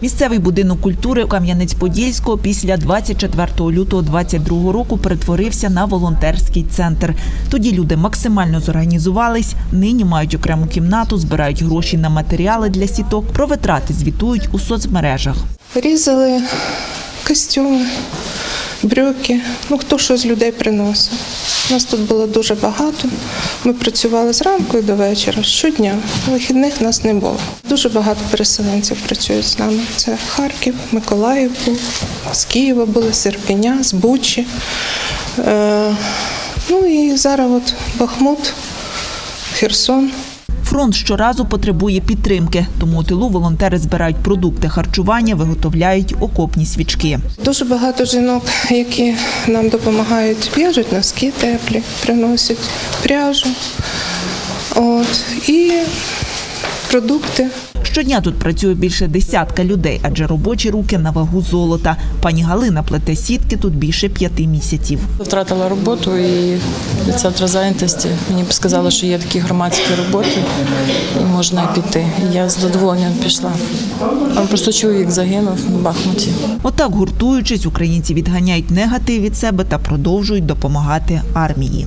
Місцевий будинок культури Кам'янець-Подільського після 24 лютого 22 року перетворився на волонтерський центр. Тоді люди максимально зорганізувались. Нині мають окрему кімнату, збирають гроші на матеріали для сіток. Про витрати звітують у соцмережах. Різали костюми, брюки, ну хто що з людей приносив. Нас тут було дуже багато. Ми працювали зранку і до вечора, щодня. Вихідних нас не було. Дуже багато переселенців працюють з нами. Це Харків, Миколаїв був, з Києва були, з Ірпеня, з Бучі. Е, ну і зараз от Бахмут, Херсон. Фронт щоразу потребує підтримки, тому у тилу волонтери збирають продукти харчування, виготовляють окопні свічки. Дуже багато жінок, які нам допомагають, в'яжуть носки теплі, приносять пряжу. От, і продукти. Щодня тут працює більше десятка людей, адже робочі руки на вагу золота. Пані Галина плете сітки тут більше п'яти місяців. Втратила роботу і від центру зайнятості мені б сказали, що є такі громадські роботи і можна піти. Я з задоволенням пішла. А просто чоловік загинув в Бахмуті. Отак, гуртуючись, українці відганяють негатив від себе та продовжують допомагати армії.